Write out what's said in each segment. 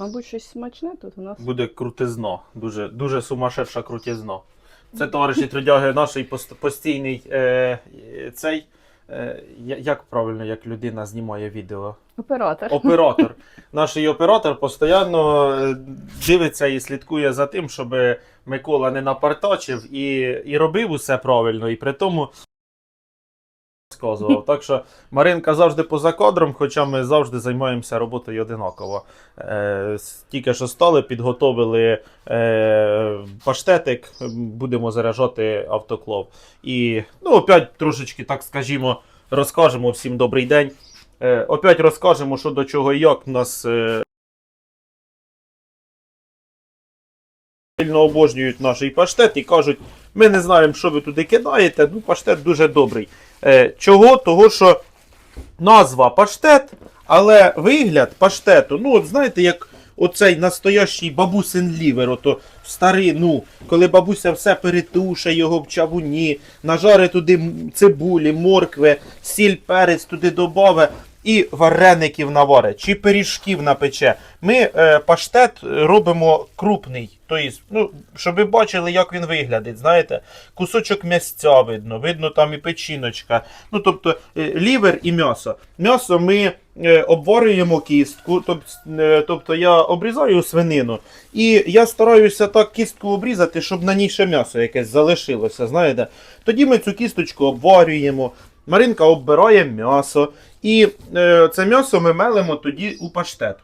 Мабуть, щось смачне тут у нас. Буде крутизно. Дуже, дуже сумасшедша крутизно. Це товариші трудяги, наш постійний е, цей. Е, як правильно, як людина знімає відео? Оператор. Оператор. Наш оператор постійно е, дивиться і слідкує за тим, щоб Микола не напартачив і, і робив усе правильно, і при тому розказував. Так що Маринка завжди поза кадром, хоча ми завжди займаємося роботою одинаково. Е, тільки що стали, підготовили е, паштетик, будемо заряджати автоклов. І ну, опять трошечки, так скажімо, розкажемо всім добрий день. Е, опять розкажемо, що до чого і як. У нас е, сильно обожнюють наш паштет і кажуть, ми не знаємо, що ви туди кидаєте. Ну, паштет дуже добрий. Е, чого? Того, що назва паштет, але вигляд паштету, ну, от знаєте, як оцей настоящий бабусин лівер, ото в старину, коли бабуся все перетуше його в чавуні, нажаре туди цибулі, моркви, сіль, перець туди добаве. І вареників наваре, чи пиріжків напече. Ми е, паштет робимо крупний. Тобто, ну, щоб ви бачили, як він виглядить. Знаєте, кусочок м'ясця видно, видно там і печіночка. Ну, тобто е, лівер і м'ясо. М'ясо ми е, обварюємо кістку, е, тобто я обрізаю свинину. І я стараюся так кістку обрізати, щоб на ній ще м'ясо якесь залишилося. Знаєте? Тоді ми цю кісточку обварюємо. Маринка оббирає м'ясо. І е, це м'ясо ми мелимо тоді у паштет.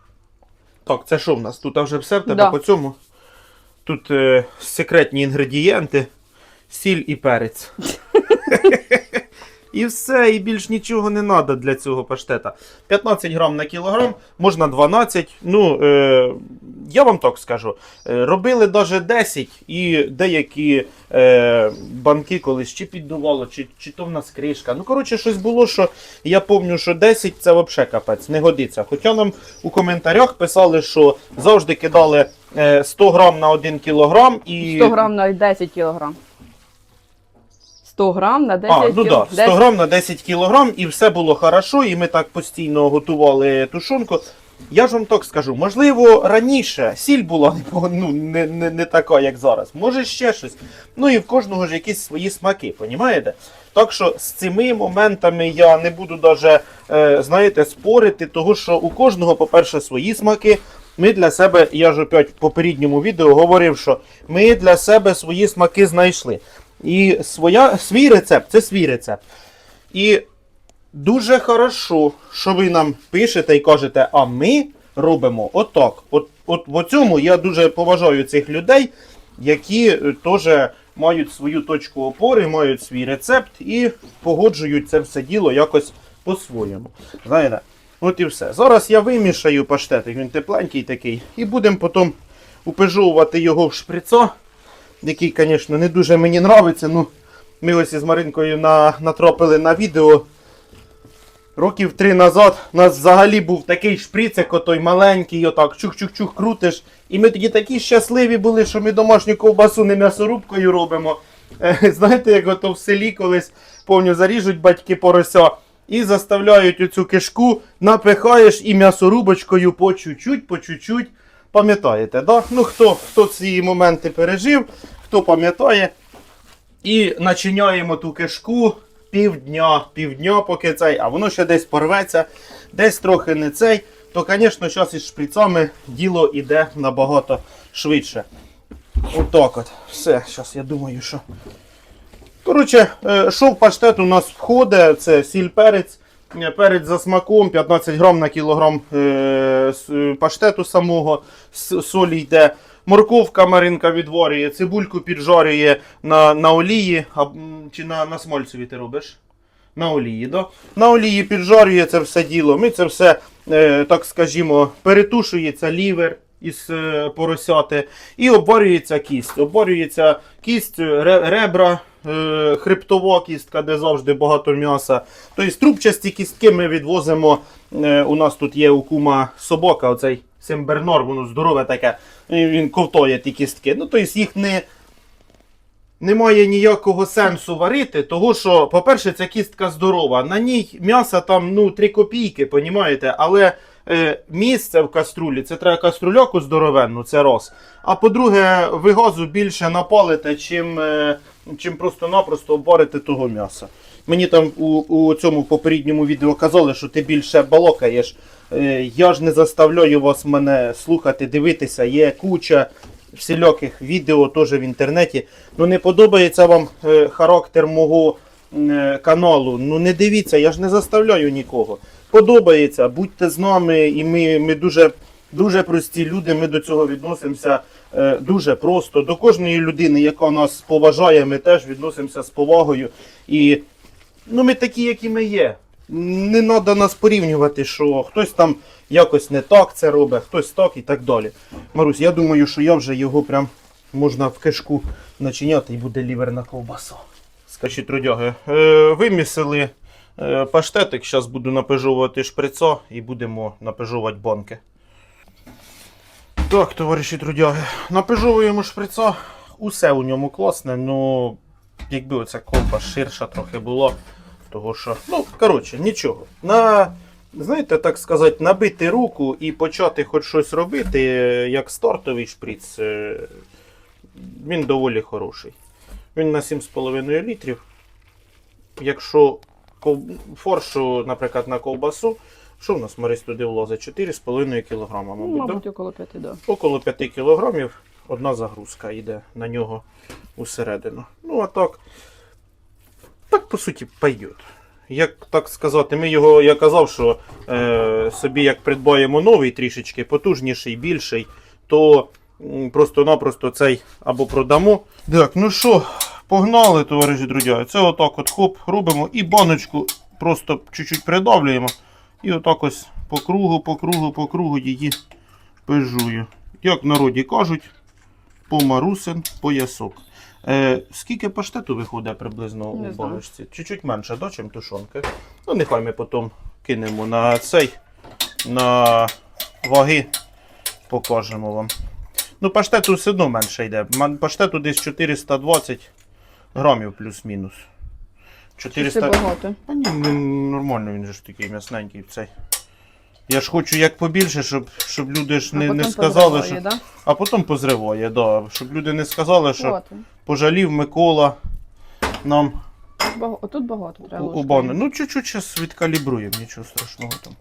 Так, це що в нас? Тут вже все в тебе Да. по цьому. Тут е, секретні інгредієнти, сіль і перець. І все, і більш нічого не треба для цього паштета. 15 грам на кілограм, можна 12. Ну, е, я вам так скажу. Е, робили навіть 10, і деякі е, банки колись чи піддувало, чи, чи то в нас кришка. Ну, коротше, щось було, що я пам'ятаю, що 10 це взагалі капець, не годиться. Хоча нам у коментарях писали, що завжди кидали е, 100 грам на 1 кілограм. І... 100 грам на 10 кілограм. 100 грам на 10 А, ну так, 100 10 грам на 10 кілограм, і все було хорошо, і ми так постійно готували тушонку. Я ж вам так скажу, можливо, раніше сіль була ну, не, не, не така, як зараз. Може ще щось. Ну і в кожного ж якісь свої смаки, понімаєте? Так що з цими моментами я не буду даже, е, знаєте, спорити, того що у кожного, по-перше, свої смаки. Ми для себе, я ж опять в попередньому відео говорив, що ми для себе свої смаки знайшли. І своя, свій рецепт це свій рецепт. І дуже хорошо, що ви нам пишете і кажете, а ми робимо отак. От, от в цьому я дуже поважаю цих людей, які е, теж мають свою точку опори, мають свій рецепт і погоджують це все діло якось по-своєму. Знаєте, от і все. Зараз я вимішаю паштетик, він тепленький такий, і будемо потім упежовувати його в шприцо який, звісно, не дуже мені нравиться. Ну, ми ось із Маринкою на, натрапили на відео. Років три назад у нас взагалі був такий шприцик, отой маленький, отак чух-чух-чух крутиш. І ми тоді такі щасливі були, що ми домашню ковбасу не м'ясорубкою робимо. Е, Знаєте, як ото в селі колись повню заріжуть батьки порося і заставляють оцю кишку, напихаєш і м'ясорубочкою по чуть-чуть, по чуть-чуть. Пам'ятаєте, да? Ну хто, хто ці моменти пережив, хто пам'ятає. І начиняємо ту кишку півдня, півдня, поки цей, а воно ще десь порветься, десь трохи не цей, то, звісно, зараз із шприцами діло йде набагато швидше. Отак от. Все, зараз я думаю, що. Коротше, е, що в паштет у нас входить, це сіль перець. Перець за смаком, 15 грам на кілограм е, е, паштету самого, солі йде. Морковка Маринка відварює, цибульку піджарює на, на олії, а, чи на, на смольцеві ти робиш? На олії, да? На олії піджарює це все діло. Ми це все, е, так скажімо, перетушується лівер із е, поросяти і обварюється кість. Обварюється кість, ребра, хребтова кістка, де завжди багато м'яса. Тобто трубчасті кістки ми відвозимо. Е, у нас тут є у кума собака, оцей Симбернор, воно здорове таке. Він ковтоє ті кістки. Ну, тобто їх не. Немає ніякого сенсу варити, того що, по-перше, ця кістка здорова. На ній м'яса там ну 3 копійки, понімаєте? Але е, місце в каструлі, це треба каструльоку здоровенну, це раз. А по-друге, ви газу більше напалите, чим, е, чим просто-напросто обварите того м'яса. Мені там у, у цьому попередньому відео казали, що ти більше балокаєш. Е, я ж не заставляю вас мене слухати, дивитися. Є куча всіляких відео теж в інтернеті. Ну не подобається вам е, характер мого е, каналу. Ну не дивіться, я ж не заставляю нікого. Подобається, будьте з нами, і ми, ми дуже, дуже прості люди. Ми до цього відносимося е, дуже просто. До кожної людини, яка нас поважає, ми теж відносимося з повагою. І ну, ми такі, які ми є. Не треба нас порівнювати, що хтось там якось не так це робить, хтось так і так далі. Марусь, я думаю, що я вже його прям можна в кишку начиняти і буде ліверна ковбаса. Скажіть, трудяги, е, вимісили е, паштетик, зараз буду напежовувати шприцо і будемо напежовувати банки. Так, товариші трудяги, напежовуємо шприца, усе у ньому класне, ну якби оця колба ширша трохи була, того що, ну, коротше, нічого. На, знаєте, так сказати, набити руку і почати хоч щось робити, як стартовий шприц, е, він доволі хороший. Він на 7,5 літрів. Якщо форшу, наприклад, на ковбасу, що в нас Марись туди влазить? 4,5 кг, Ну, мабуть. да? около п'яти, да. Около 5 кг одна загрузка йде на нього усередину. Ну, а так, так по суті пойдет. Як так сказати, ми його, я казав, що е, собі як придбаємо новий трішечки, потужніший, більший, то просто-напросто цей або продамо. Так, ну що, погнали, товариші друзі. Це отак от хоп, робимо і баночку просто чуть-чуть придавлюємо. І отак ось по кругу, по кругу, по кругу її пижую. Як в народі кажуть, по марусин поясок. Е, скільки паштету виходить приблизно Не у баночці? Чуть-чуть менше, да, чим тушонки. Ну, нехай ми потім кинемо на цей, на ваги, покажемо вам. Ну, паштету все одно менше йде. Паштету десь 420 грамів плюс-мінус. Чи 400... це багато? Та ні, нормально, він же ж такий м'ясненький цей. Я ж хочу як побільше, щоб, щоб люди ж А не, не сказали, що. да? А потім позриває, да. Щоб люди не сказали, що От. пожалів Микола нам Бага- Отут багато треба у, у Ну, чуть-чуть зараз відкалібруємо, нічого страшного там.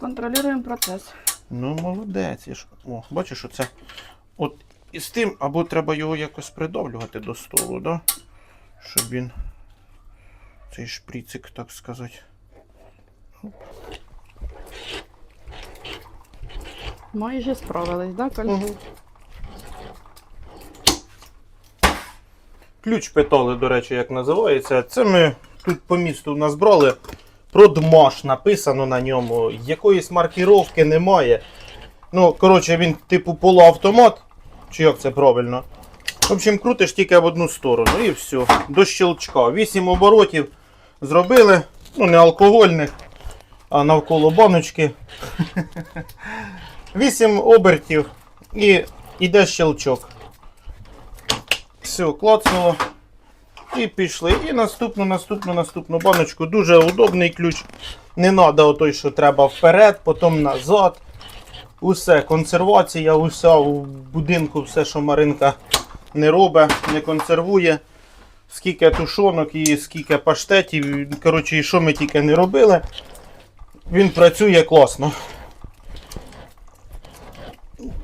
Контролюємо процес. Ну, молодець. Я ж... О, бачиш, оце. От із тим, або треба його якось придавлювати до столу, да? Щоб він. Цей шприцик, так сказати. Майже справились, да, Коль? Угу. Ключ питали, до речі, як називається. Це ми тут по місту в нас брали. Продмаш написано на ньому. Якоїсь маркіровки немає. Ну, коротше, він типу полуавтомат. Чи як це правильно? В общем, крутиш тільки в одну сторону і все. До щелчка. 8 оборотів зробили. Ну, не алкогольних, а навколо баночки. 8 обертів і йде щелчок. Все, клацнуло. І пішли. І наступну, наступну, наступну баночку. Дуже удобний ключ. Не треба отой, що треба вперед, потім назад. Усе, консервація, уся у будинку, все, що Маринка не робить, не консервує. Скільки тушонок і скільки паштетів. Коротше, і що ми тільки не робили. Він працює класно.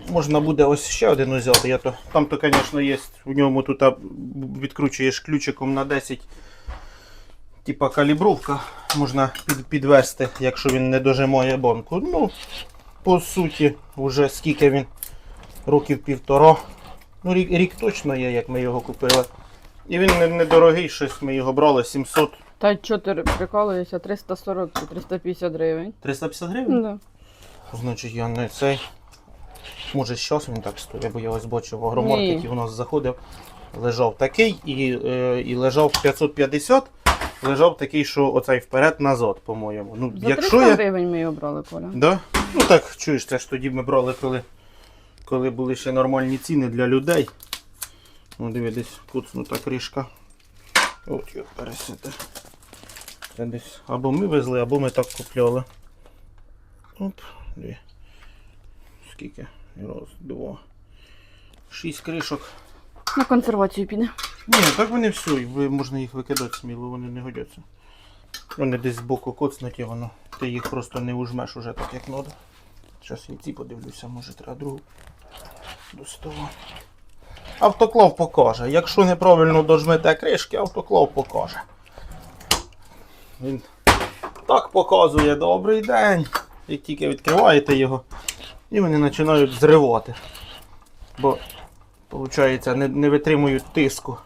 Можна буде ось ще один взяти. Я то, там то, звісно, є. У ньому тут відкручуєш ключиком на 10. Типа калібровка. Можна під, підвести, якщо він не дожимає банку. Ну, по суті, вже скільки він років півтора. Ну, рік, рік точно є, як ми його купили. І він не- недорогий, щось ми його брали 700. Та чого ти прикалуєшся? 340 чи 350 гривень. 350 гривень? Да. Значить, я не цей. Може, щас він так стоїть, бо я ось бачив в агромаркеті у нас заходив. Лежав такий і, е, і лежав 550, лежав такий, що оцей вперед-назад, по-моєму. Ну, За якщо 300 я... гривень ми його брали, Коля. Да? Ну так, чуєш, це ж тоді ми брали, коли, коли були ще нормальні ціни для людей. Ну, диви, десь куцнута кришка. От його пересити. Це десь або ми везли, або ми так купляли. Оп. Дві. Скільки? Раз, два. Шість кришок. На консервацію піде. Ні, так вони все, можна їх викидати сміло, вони не годяться. Вони десь збоку коцнуті, воно. Ти їх просто не ужмеш уже так, як треба. Зараз я ці подивлюся, може треба другу до стола. Автоклав покаже. Якщо неправильно дожмете кришки, автоклав покаже. Він так показує добрий день. Як тільки відкриваєте його, і вони починають зривати. Бо Получається, не, не витримують тиску.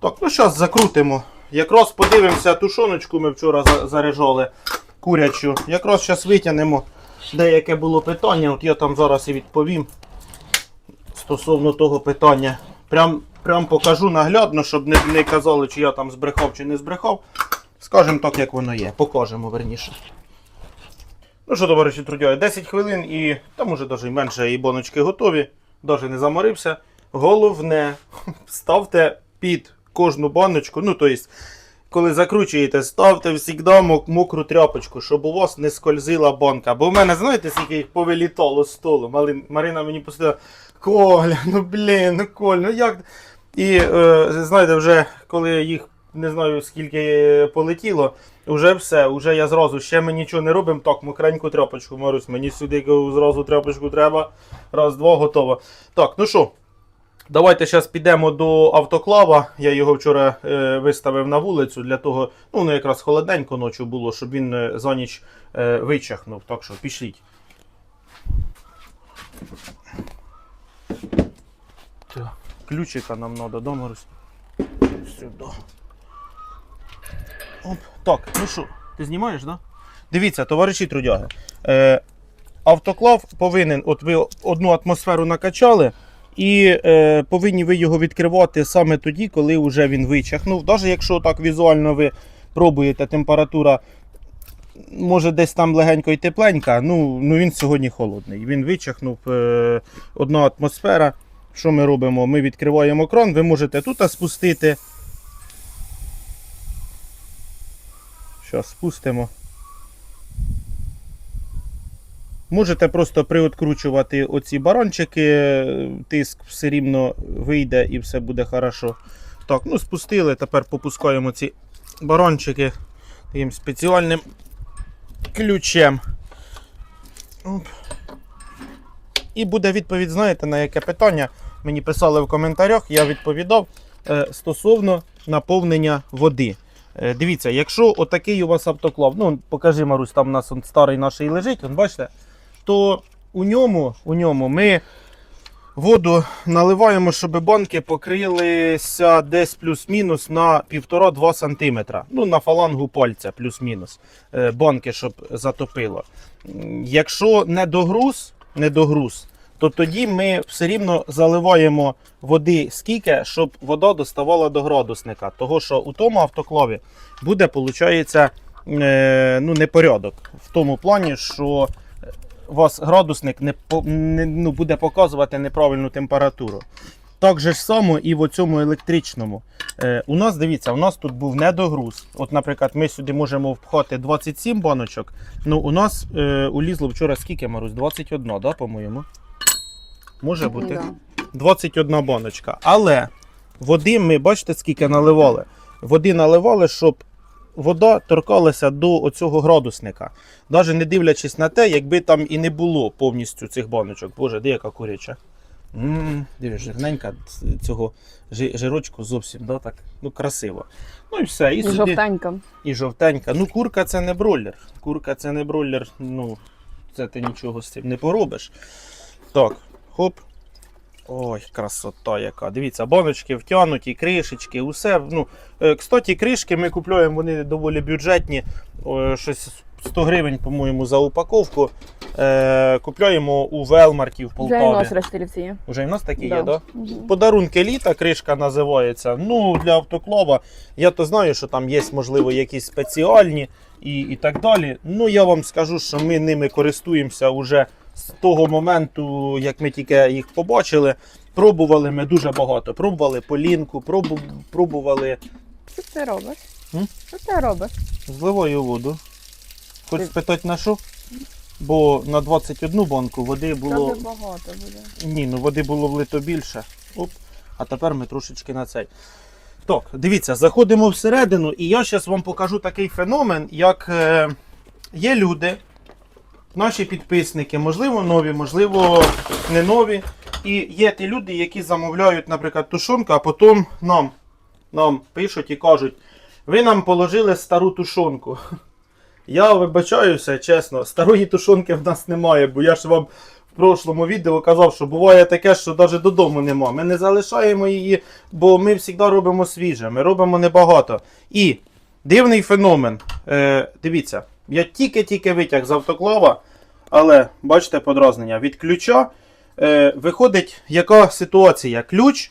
Так, ну зараз закрутимо. Якраз подивимося тушоночку ми вчора за- заряджали курячу. Якраз зараз витягнемо деяке було питання. От я там зараз і відповім стосовно того питання. Прям, прям покажу наглядно, щоб не, не казали, чи я там збрехав, чи не збрехав. Скажемо так, як воно є. Покажемо верніше. Ну що, товариші трудяги, 10 хвилин і там може навіть менше і боночки готові. Даже не заморився. Головне, ставте під кожну баночку. Ну, тобто, коли закручуєте, ставте завжди мок- мокру тряпочку, щоб у вас не скользила банка. Бо в мене, знаєте, скільки їх повилітало з столу. Марина мені постійно, Коля, ну блін, ну Коль, ну як. І е, знаєте, вже коли їх не знаю скільки полетіло, вже все, вже я зразу ще ми нічого не робимо. Так, мокреньку тряпочку, Марусь, мені сюди зразу тряпочку треба. Раз, два, готово. Так, ну що, давайте зараз підемо до автоклава. Я його вчора е, виставив на вулицю для того, ну, воно якраз холодненько ночі було, щоб він е, за ніч е, вичахнув. Так що пішліть. Ключика нам треба, да, Сюди. Оп. Так, ну що, ти знімаєш, так? Да? Дивіться, товариші трудяги. Е, автоклав повинен, от ви одну атмосферу накачали, і е, повинні ви його відкривати саме тоді, коли вже він вичахнув. Навіть якщо так візуально ви пробуєте, температура може десь там легенько і тепленька, ну, ну він сьогодні холодний. Він вичахнув е, одна атмосфера. Що ми робимо? Ми відкриваємо кран, ви можете тут спустити. Зараз спустимо. Можете просто приоткручувати оці баранчики, тиск все рівно вийде і все буде хорошо. Так, ну спустили, тепер попускаємо ці баранчики таким спеціальним ключем. Оп. І буде відповідь, знаєте, на яке питання мені писали в коментарях, я відповідав е, стосовно наповнення води. Е, Дивіться, якщо отакий у вас автоклав, ну покажи, Марусь, там у нас он старий наш і лежить, он, бачите, то у ньому, у ньому ми воду наливаємо, щоб банки покрилися десь плюс-мінус на 1,5-2 см. Ну, на фалангу пальця, плюс-мінус. Е, Банки, щоб затопило. Якщо не догруз, не догруз, то тоді ми все рівно заливаємо води скільки, щоб вода доставала до градусника. Того, що у тому автоклаві буде, виходить, ну, непорядок. В тому плані, що у вас градусник не, не, ну, буде показувати неправильну температуру. Так же ж само і в цьому електричному. Е, у нас, дивіться, у нас тут був недогруз. От, наприклад, ми сюди можемо впхати 27 баночок. Ну, у нас е, улізло вчора скільки, Марусь? 21, да, по-моєму? Може бути. Да. 21 баночка. Але води ми, бачите, скільки наливали. Води наливали, щоб вода торкалася до оцього градусника. Навіть не дивлячись на те, якби там і не було повністю цих баночок. Боже, де яка куряча. Дивись, жирненька цього жирочку зовсім да, так, ну, красиво. Ну і все. І, І сюди, жовтенька. і жовтенька. Ну, курка це не бройлер. Курка це не бройлер. Ну, це ти нічого з цим не поробиш. Так, хоп. Ой, красота яка. Дивіться, баночки втягнуті, кришечки, усе. Ну, е, кстати, кришки ми купуємо, вони доволі бюджетні. О, щось 100 гривень, по-моєму, за упаковку. Е, купляємо у Велмарті в Вже і у нас рештилівці є. Уже і в нас такі Да. є, так? Да? Мгм. Подарунки літа, кришка називається. Ну, для автоклава. Я то знаю, що там є, можливо, якісь спеціальні і, і так далі. Ну, я вам скажу, що ми ними користуємося вже з того моменту, як ми тільки їх побачили. Пробували ми дуже багато. Пробували полінку, пробу, пробували Що ти робиш? М? Що ти робиш? зливаю воду. Хоч спитати на що? бо на 21 банку води було. Це багато буде. Ні, ну води було влито більше. Оп. А тепер ми трошечки на цей. Так, дивіться, заходимо всередину, і я зараз вам покажу такий феномен, як е, є люди, наші підписники, можливо, нові, можливо, не нові. І є ті люди, які замовляють, наприклад, тушонку, а потім нам, нам пишуть і кажуть, ви нам положили стару тушонку. Я вибачаюся, чесно, старої тушонки в нас немає, бо я ж вам в прошлому відео казав, що буває таке, що навіть додому нема. Ми не залишаємо її, бо ми завжди робимо свіже, ми робимо небагато. І дивний феномен. Е, дивіться, я тільки-тільки витяг з автоклава, але бачите подразнення від ключа. Е, виходить, яка ситуація? Ключ.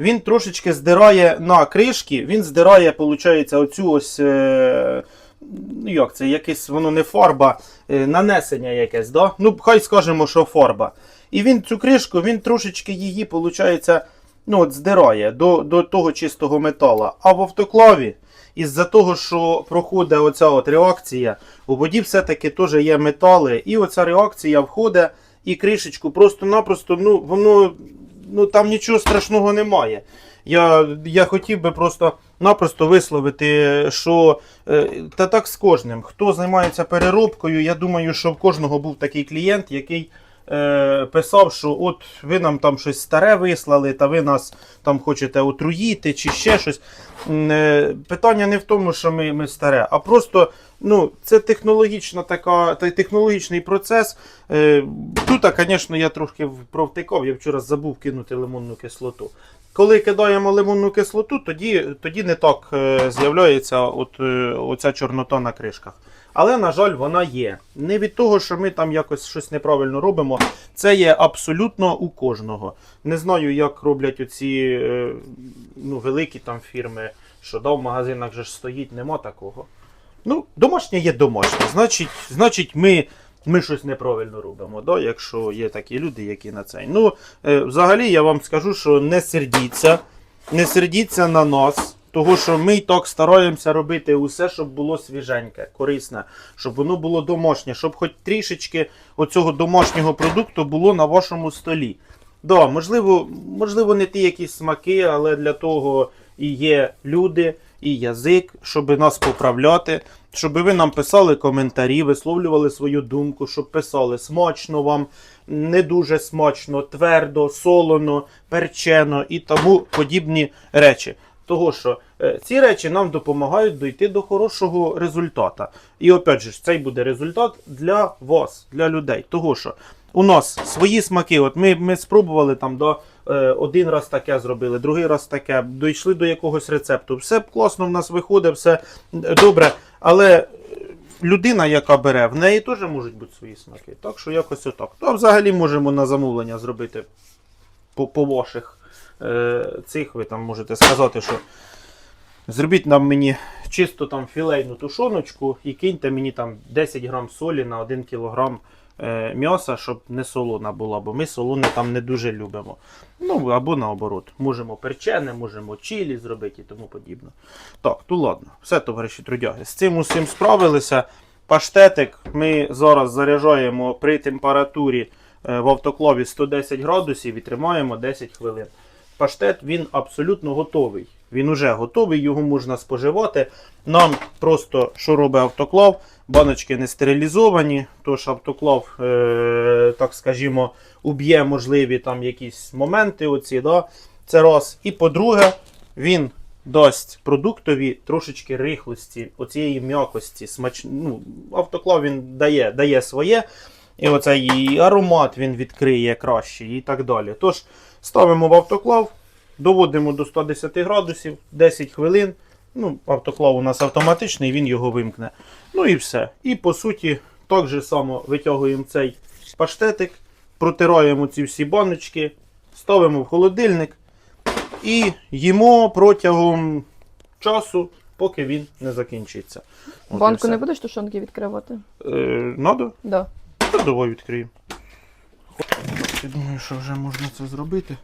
Він трошечки здирає на кришки, він здирає, виходить, оцю ось. Е, ну як це, якесь воно не фарба, е, нанесення якесь, да? Ну, хай скажемо, що фарба. І він цю кришку, він трошечки її, виходить, ну, от здирає до, до того чистого металу. А в автоклаві, із-за того, що проходить оця от реакція, у воді все-таки теж є метали, і оця реакція входить, і кришечку просто-напросто, ну, воно, ну, там нічого страшного немає. Я, я хотів би просто-напросто висловити, що е, та так з кожним. Хто займається переробкою, я думаю, що в кожного був такий клієнт, який е, писав, що от ви нам там щось старе вислали, та ви нас там хочете отруїти чи ще щось. Е, Питання не в тому, що ми, ми старе, а просто ну, це технологічна така, та- технологічний процес. Тут, звісно, я трошки провтикав, я вчора забув кинути лимонну кислоту. Коли кидаємо лимонну кислоту, тоді, тоді не так е, з'являється от, е, оця чорнота на кришках. Але, на жаль, вона є. Не від того, що ми там якось щось неправильно робимо. Це є абсолютно у кожного. Не знаю, як роблять оці е, ну, великі там фірми, що да, в магазинах же ж стоїть, нема такого. Ну, домашнє є домашнє. Значить, значить ми, ми щось неправильно робимо, да, якщо є такі люди, які на це. Ну, е, взагалі я вам скажу, що не сердіться, не сердіться на нас. Того, що ми так стараємося робити усе, щоб було свіженьке, корисне, щоб воно було домашнє, щоб хоч трішечки оцього домашнього продукту було на вашому столі. Да, можливо, можливо, не ті якісь смаки, але для того і є люди, і язик, щоб нас поправляти, щоб ви нам писали коментарі, висловлювали свою думку, щоб писали смачно вам, не дуже смачно, твердо, солоно, перчено і тому подібні речі. Того, що е, ці речі нам допомагають дойти до хорошого результата. І опять же, цей буде результат для вас, для людей. Того, що у нас свої смаки. От ми, ми спробували там до е, один раз таке зробили, другий раз таке, дійшли до якогось рецепту. Все класно в нас виходить, все е, добре. Але е, людина, яка бере, в неї теж можуть бути свої смаки. Так що якось отак. То взагалі можемо на замовлення зробити по, ваших е, цих. Ви там можете сказати, що зробіть нам мені чисто там філейну тушоночку і киньте мені там 10 грам солі на 1 кілограм е, м'яса, щоб не солона була, бо ми солоне там не дуже любимо. Ну або наоборот, можемо перчене, можемо чилі зробити і тому подібне. Так, ну ладно, все, товариші трудяги. З цим усім справилися. Паштетик ми зараз заряджаємо при температурі е, в автоклаві 110 градусів і тримаємо 10 хвилин. Паштет він абсолютно готовий. Він уже готовий, його можна споживати. Нам просто що робить автоклав? Баночки не стерилізовані, тож автоклав, е, так скажімо, уб'є можливі там якісь моменти. Оці, да? Це раз. І по-друге, він дасть продуктові трошечки рихлості, оцієї м'якості. Смач... Ну, автоклав він дає, дає своє. І оцей аромат він відкриє краще і так далі. Тож ставимо в автоклав, доводимо до 110 градусів 10 хвилин. Ну, автоклав у нас автоматичний, він його вимкне. Ну і все. І по суті, так же само витягуємо цей паштетик, протираємо ці всі баночки, ставимо в холодильник і їмо протягом часу, поки він не закінчиться. От Банку не будеш тушонки відкривати? Е, надо? Да. Та давай відкриємо. Я думаю, що вже можна це зробити.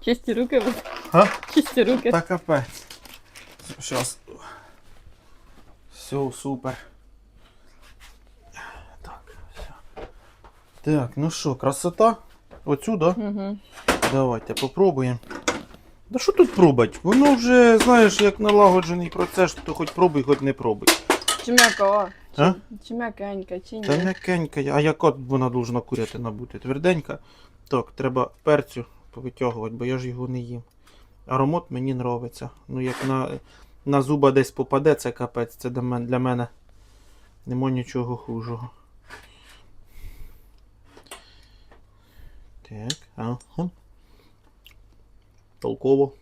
Чисті руки. а? Чисті руки. Та капець. Щас. Все, супер. Так, все. Так, ну що, красота? Оцю, да? Угу. Давайте попробуємо. Да що тут пробувати? Воно вже, знаєш, як налагоджений процес, то хоч пробуй, хоч не пробуй. Чи м'яка? А? Чи м'якенька, чи ні? Та м'якенька, а яка вона должна курятина бути? Тверденька? Так, треба перцю повитягувати, бо я ж його не їм. Аромат мені нравиться. Ну як на, на зуба десь попаде, це капець, це для мене, для мене нема нічого хужого. Так, ага. Толково.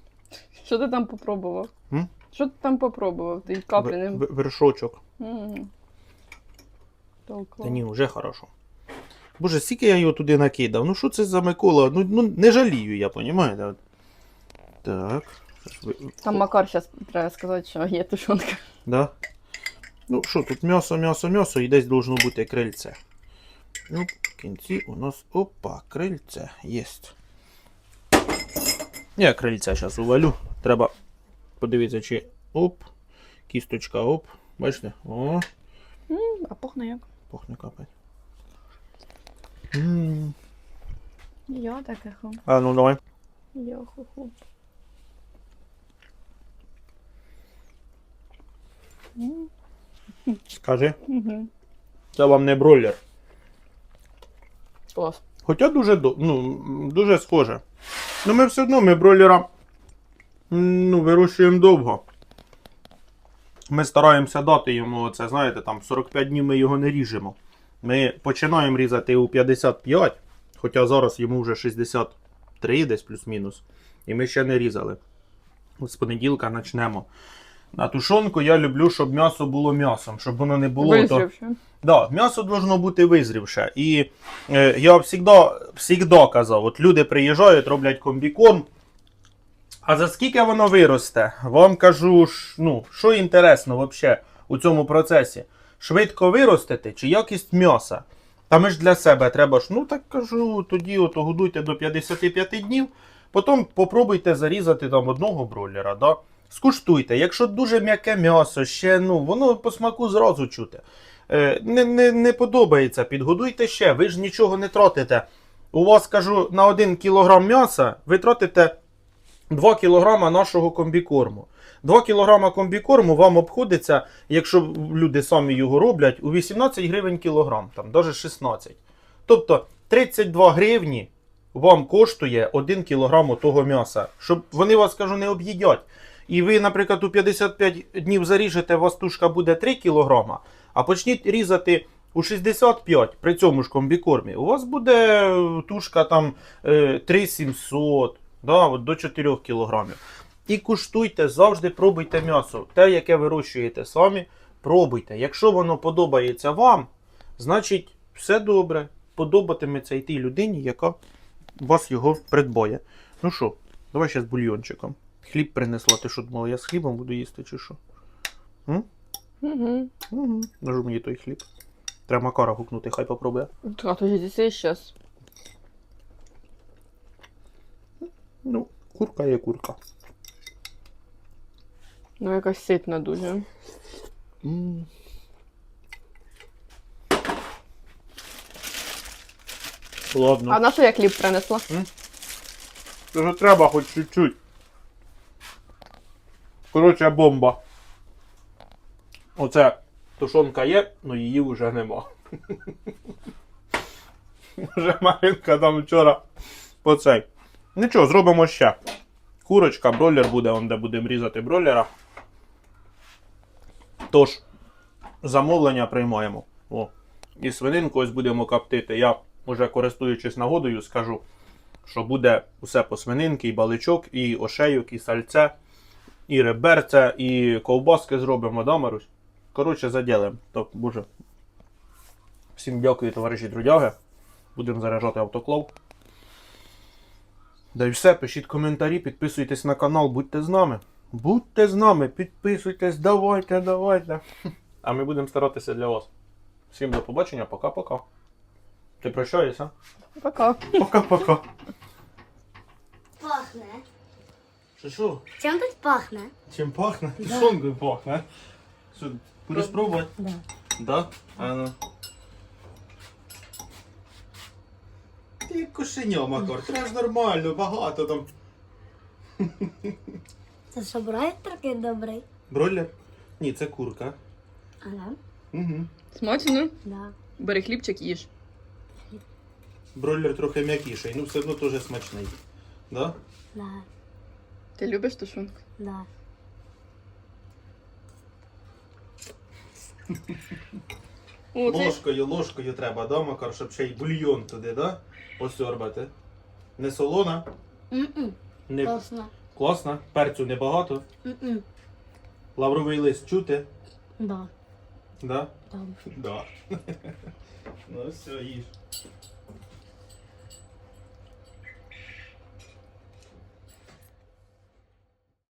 Що ти там попробував? М? Що ти там попробував? Ти каплі не... Вершочок. Толково. Та ні, вже хорошо. Боже, скільки я його туди накидав. Ну що це за Микола? Ну, ну не жалію я? От. Так. Там Макар зараз треба сказати, що є тушонка. Да? Ну що, тут м'ясо, м'ясо, м'ясо і десь должно бути крильце. Ну, в кінці у нас. Опа, крильце єсть. Я крильця зараз увалю. Треба подивитися, чи. Оп. Кісточка, оп. Бачите? О, А пахне як? пахне капать. М. Я таке ху. А ну давай. Я ху-ху. М, Скажи. мгм. Це вам не бройлер. Клас. Хоча дуже, до- ну, дуже схоже. Ну ми все одно ми бройлера м, ну, вирощуємо довго. Ми стараємося дати йому це, знаєте, там 45 днів ми його не ріжемо. Ми починаємо різати у 55, хоча зараз йому вже 63 десь плюс-мінус. І ми ще не різали. З понеділка почнемо. На тушонку я люблю, щоб м'ясо було м'ясом, щоб воно не було. то- Да, м'ясо должно бути визрівше. І е, я завжди, завжди казав, от люди приїжджають, роблять комбікорм. А за скільки воно виросте? Вам кажу, ну, що інтересно взагалі у цьому процесі? Швидко виростити чи якість м'яса? Та ми ж для себе треба ж, ну так кажу, тоді от годуйте до 55 днів, потім попробуйте зарізати там одного бройлера. Да? Скуштуйте. Якщо дуже м'яке м'ясо, ще ну, воно по смаку зразу чути. Е, не, не, не подобається, підгодуйте ще, ви ж нічого не тратите. У вас, кажу, на 1 кг м'яса ви тратите 2 кг нашого комбікорму. 2 кг комбікорму вам обходиться, якщо люди самі його роблять, у 18 гривень кілограм, там, навіть 16. Тобто 32 гривні вам коштує 1 кг того м'яса, щоб вони вас, кажу, не об'їдять. І ви, наприклад, у 55 днів заріжете, у вас тушка буде 3 кг, а почніть різати у 65 при цьому ж комбікормі. У вас буде е, тушка там е, 3700, да, от до 4 кг. І куштуйте, завжди пробуйте м'ясо. Те, яке вирощуєте самі, пробуйте. Якщо воно подобається вам, значить все добре. Подобатиметься і тій людині, яка вас його придбає. Ну що, давай ще з бульйончиком. Хліб принесла. Ти що думала, я з хлібом буду їсти чи що? М? Угу. Угу. Нажу мені той хліб. Треба Макара гукнути, хай попробує. А то здесь зараз. Ну, курка є курка. Ну, якась ситна дуже. М. Ладно. А на що я хліб принесла? Це ж треба хоч чуть-чуть. Коротше, бомба. Оце тушонка є, але її вже нема. Вже Маринка там вчора по цей. Нічого, зробимо ще. Курочка, бройлер буде, он де будемо різати бройлера. Тож, замовлення приймаємо. О. І свининку ось будемо коптити. Я, уже користуючись нагодою, скажу що буде усе по свининки, і баличок, і ошейок, і сальце, і реберце, і ковбаски зробимо, да, Марусь? Коротше, заділимо. То, боже. Всім дякую, товариші трудяги. Будемо заряджати автоклав. Да і все, пишіть коментарі, підписуйтесь на канал, будьте з нами. Будьте з нами, підписуйтесь, давайте, давайте. А ми будемо старатися для вас. Всім до побачення, пока-пока. Ти прощаєшся? Пока. Пока-пока. Пахне. Що що? Чим тут пахне? Чим пахне? Тушонкою пахне. Що, будеш пробувати? Да. Да? А ну. Ти як кошеня, Макар, треба ж нормально, багато там. Це що брат такий добрий? Бройлер? Ні, це курка. Ага, Угу. Смачно? да. Бери хлібчик їж. Бройлер трохи м'якіший, ну все одно теж смачний. Да? Да, Ти любиш тушонку? да. О, це... Ложкою, ложкою треба, да, Макар, щоб ще й бульйон туди, да? Посьорбати. Не солона, М-м, не Класно. класна, перцю небагато. М-м, Лавровий лист чути, да. да? Там. Да. ну все, їж.